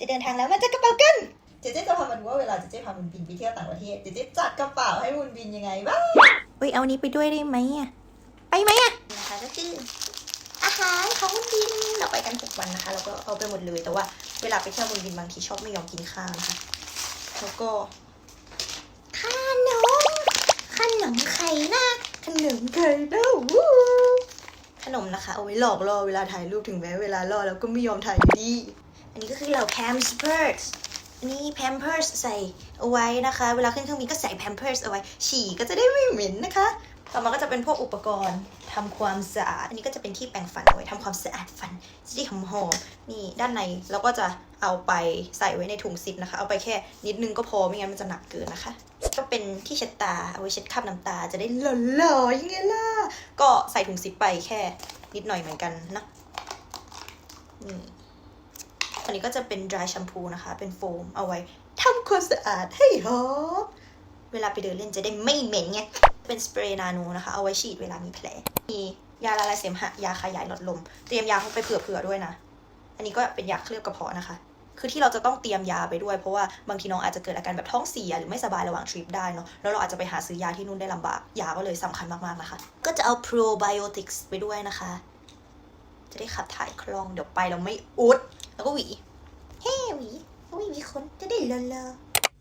จะเดินทางแล้วมาจัดกระเป๋ากัน เจเจจะพามาดูว่าเวลาเจเจพามุนบินไปเที่ยวต่างประเทศ เจเจจัดกระเป๋าให้มุนบินยังไงบ้างเฮ้ยเอานี้ไปด้วยได้ไหมอะ ไปไหมอะนะคะก็คืออาหารของมุนบินเราไปกันหกวันนะคะเราก็เอาไปหมดเลยแต่ว่าเวลาไปเที่ยวมุนบินบางทีชอบไม่ยอมกินข้าวนะคะแล้วก็ขนมขนมไข่นะขนมไข่นะวู้ขนมนะคะเอาไว้หลอกล่อเวลาถ่ายรูปถึงแม้เวลาล่อแล้วก็ไม่ยอมถ่ายอยู่ดี อันนี้ก็คือเหล่า Pampers อันนี้ Pampers ใส่เอาไว้นะคะ เวลาขึ้นเครื่องบินก็ใส่ Pampers เอาไว้ ฉี่ก็จะได้ไม่เหม็นนะคะ ต่อมาก็จะเป็นพวกอุปกรณ์ทำความสะอาด อันนี้ก็จะเป็นที่แปรงฟันเอาไว้ทำความสะอาดฟันจะได้หอมๆนี่ด้านในเราก็จะเอาไปใส่ไว้ในถุงซิปนะคะ เอาไปแค่นิดนึงก็พอไม่งั้นมันจะหนักเกินนะคะ ก็เป็นที่เช็ดตาเอาไว้เช็ดคราบน้ำตาจะได้หล่อๆยังไงล่ะ ก็ใส่ถุงซิปไปแค่นิดหน่อยเหมือนกันนะนี่ อันนี้ก็จะเป็น dry shampoo นะคะ เป็นโฟมเอาไว้ทำความสะอาดให้หอมเวลาไปเดินเล่นจะได้ไม่เหม็นไง เป็นสเปรย์นาโนนะคะ เอาไว้ฉีดเวลามีแผล มียาละลายเสมหะ ยาขยายหลอดลม เตรียมยาไปเผื่อๆด้วยนะ อันนี้ก็เป็นยาเคลือบกระเพาะนะคะ คือที่เราจะต้องเตรียมยาไปด้วย เพราะว่าบางทีน้องอาจจะเกิดอาการแบบท้องเสียหรือไม่สบายระหว่างทริปได้เนาะ แล้วเราอาจจะไปหาซื้อยาที่นู่นได้ลำบาก ยาก็เลยสำคัญมากๆนะคะ ก็จะเอา probiotics ไปด้วยนะคะ จะได้ขับถ่ายคล่อง เดี๋ยวไปเราไม่อุด แล้วก็หวี เฮ้หวีหวีหวีคนจะได้เลอะเลอะ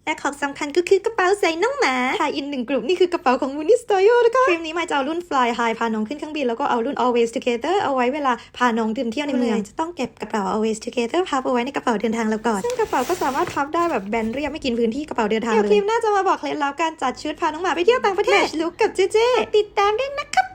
และของสำคัญก็คือกระเป๋าใส่น้องหมาถ่ายอินหนึ่งกลุ่มนี่คือกระเป๋าของมูนิสโตโยนะคะทริปนี้มาจะเอารุ่น Fly High พาน้องขึ้นเครื่องบิน แล้วก็เอารุ่น Always Together เอาไว้เวลาพาน้องเดินเที่ยวในเมืองจะต้องเก็บกระเป๋า Always Together พับเอาไว้ในกระเป๋าเดินทางเราก่อน ซึ่งกระเป๋าก็สามารถพับได้แบบแบนเรียบไม่กินพื้นที่กระเป๋าเดินทางเลยเดี๋ยวคลิปหน้าจะมาบอกเคล็ดลับการจัดชุดพาน้องหมาไปเที่ยวต่างประเทศลุกกับเจเจติดตามด้วยนะครับ